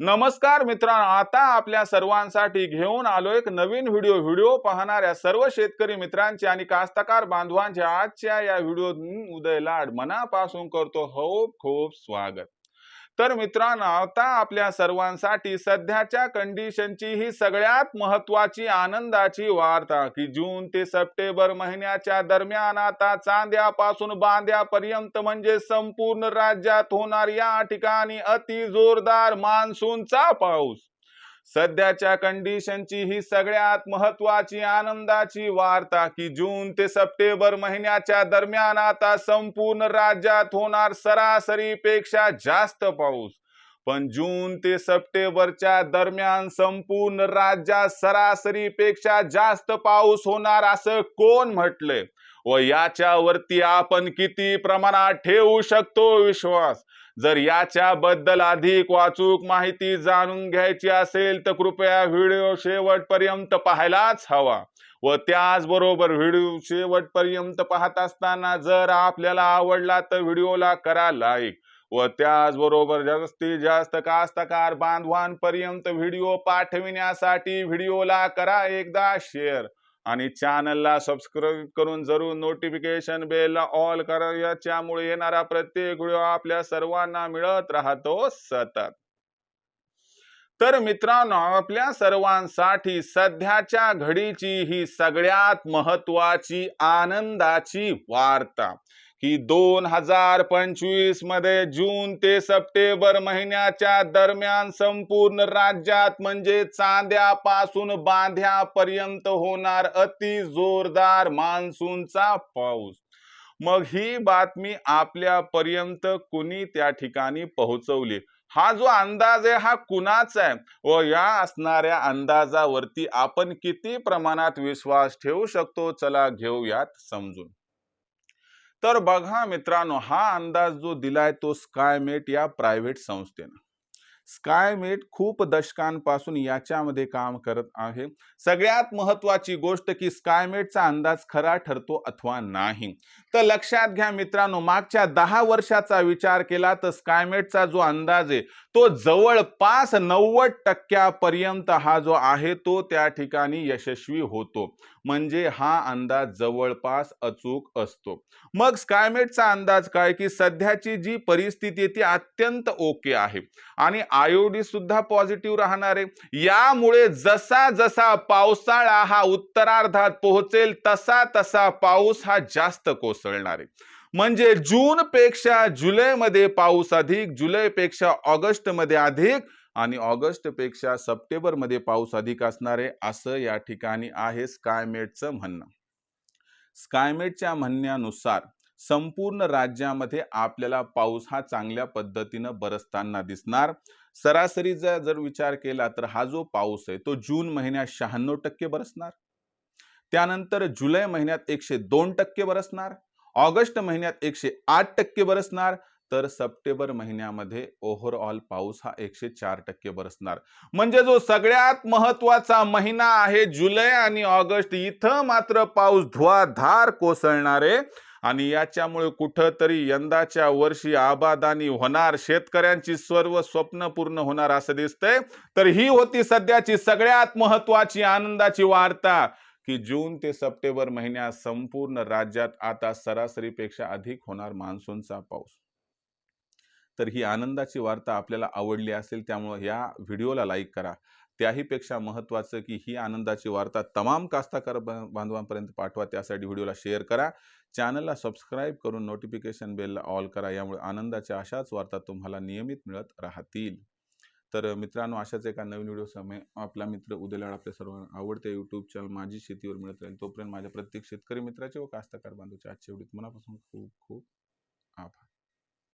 नमस्कार मित्रांनो आता आपल्या सर्वांसाठी घेऊन आलो एक नवीन व्हिडिओ. व्हिडिओ पाहणाऱ्या सर्व शेतकरी मित्रांचे आणि कास्तकार बांधवांचे आजच्या या व्हिडिओ उदय लाड मनापासून करतो. खूप खूप स्वागत. तर मित्रांनो आता आपल्या सर्वांसाठी सध्याच्या कंडिशनची ही सगळ्यात महत्वाची आनंदाची वार्ता की जून ते सप्टेंबर महिन्याच्या दरम्यान आता चांद्यापासून बांद्यापर्यंत म्हणजे संपूर्ण राज्यात होणार या ठिकाणी अति जोरदार मान्सूनचा पाऊस. सध्याच्या कंडिशनची ही सगळ्यात महत्वाची आनंदाची वार्ता की जून ते सप्टेंबर महिन्याच्या दरम्यान आता संपूर्ण राज्यात होणार सरासरीपेक्षा जास्त पाऊस. पण जून ते सप्टेंबरच्या दरम्यान संपूर्ण राज्यात सरासरीपेक्षा जास्त पाऊस होणार असं कोण म्हटलंय? व याच्यावरती आपण किती प्रमाणात ठेवू शकतो विश्वास? जर याच्याबद्दल अधिक वाचूक माहिती जाणून घ्यायची असेल तर कृपया व्हिडिओ शेवटपर्यंत पाहायलाच हवा. व त्याचबरोबर व्हिडिओ शेवटपर्यंत पाहत असताना जर आपल्याला आवडला तर व्हिडिओला करा लाईक. व त्याचबरोबर जास्तीत जास्त कास्तकार बांधवांपर्यंत व्हिडिओ पाठविण्यासाठी व्हिडिओला करा एकदा शेअर. आणि चॅनलला सबस्क्राईब करून जरूर नोटिफिकेशन बेलला ऑल करा. याच्यामुळे येणारा प्रत्येक व्हिडिओ आपल्या सर्वांना मिळत राहतो सतत. तर मित्रांनो आपल्या सर्वांसाठी सध्याच्या घडीची ही सगळ्यात महत्वाची आनंदाची वार्ता. की दोन हजार पंचवीसमध्ये जून ते सप्टेंबर महिन्याच्या दरम्यान संपूर्ण राज्यात म्हणजे चांद्यापासून बांध्यापर्यंत होणार अति जोरदार मान्सूनचा पाऊस. मग ही बातमी आपल्यापर्यंत कुणी त्या ठिकाणी पोहोचवली? हा जो अंदाज आहे हा कुणाचा आहे? व या असणाऱ्या अंदाजावरती आपण किती प्रमाणात विश्वास ठेवू शकतो? चला घेऊयात समजून. तर बघा मित्रांनो हा अंदाज जो दिलाय तो स्कायमेट या प्रायव्हेट संस्थेनं. स्कायमेट खूप दशकांपासून याच्यामध्ये काम करत आहे. सगळ्यात महत्वाची गोष्ट की स्कायमेटचा अंदाज खरा ठरतो अथवा नाही. तर लक्षात घ्या मित्रांनो मागच्या दहा वर्षाचा विचार केला तर स्कायमेटचा जो अंदाज आहे तो जवळपास नव्वद टक्क्यापर्यंत हा जो आहे तो त्या ठिकाणी यशस्वी होतो. म्हणजे हा अंदाज जवळपास अचूक असतो. मग स्कायमेटचा अंदाज काय की सध्याची जी परिस्थिती ती अत्यंत ओके आहे. आणि आयोडी सुद्धा पॉझिटिव्ह राहणार आहे. यामुळे जसा जसा पावसाळा हा उत्तरार्धात पोहोचेल तसा तसा पाऊस हा जास्त कोसळणार आहे. म्हणजे जून पेक्षा जुलैमध्ये पाऊस अधिक जुलैपेक्षा ऑगस्टमध्ये अधिक आणि ऑगस्टपेक्षा सप्टेंबरमध्ये पाऊस अधिक असणार आहे असं या ठिकाणी आहे स्कायमेटचं म्हणणं. स्कायमेटच्या म्हणण्यानुसार संपूर्ण राज्यामध्ये आपल्याला पाऊस हा चांगल्या पद्धतीनं बरसताना दिसणार. सरासरीचा जर विचार केला तर हा जो पाऊस आहे तो जून महिन्यात शहाण्णव टक्के बरसणार. त्यानंतर जुलै महिन्यात एकशे दोन टक्के बरसणार. ऑगस्ट महिन्यात एकशे आठ टक्के बरसणार. तर सप्टेंबर महिन्यामध्ये ओव्हरऑल पाऊस हा एकशे चार टक्के बरसणार. म्हणजे जो सगळ्यात महत्त्वाचा महिना आहे जुलै आणि ऑगस्ट इथं मात्र पाऊस धुवाधार कोसळणार आहे आणि याच्यामुळे कुठंतरी यंदाच्या वर्षी आबादानी होणार शेतकऱ्यांची सर्व स्वप्न पूर्ण होणार असं दिसतंय. तर ही होती सध्याची सगळ्यात महत्वाची आनंदाची वार्ता की जून ते सप्टेंबर महिन्यात संपूर्ण राज्यात आता सरासरीपेक्षा अधिक होणार मान्सूनचा पाऊस. तर ही आनंदाची वार्ता आपल्याला आवडली असेल त्यामुळे या व्हिडिओला लाईक करा. त्याहीपेक्षा महत्त्वाचं की ही आनंदाची वार्ता तमाम कास्ताकार बांधवांपर्यंत पाठवा. त्यासाठी व्हिडिओला शेअर करा. चॅनलला सबस्क्राईब करून नोटिफिकेशन बेलला ऑल करा. यामुळे आनंदाच्या अशाच वार्ता तुम्हाला नियमित मिळत राहतील. तर मित्रांनो अशाच एका नवीन व्हिडिओ समय आपला मित्र उदयलाड आपल्या सर्वांना आवडते. यूट्यूब चॅनल माझी शेतीवर मिळत राहील तोपर्यंत माझ्या प्रत्येक शेतकरी मित्राचे व कास्तकार बांधवाचे आजच्या व्हिडिओत मनापासून खूप खूप आभार.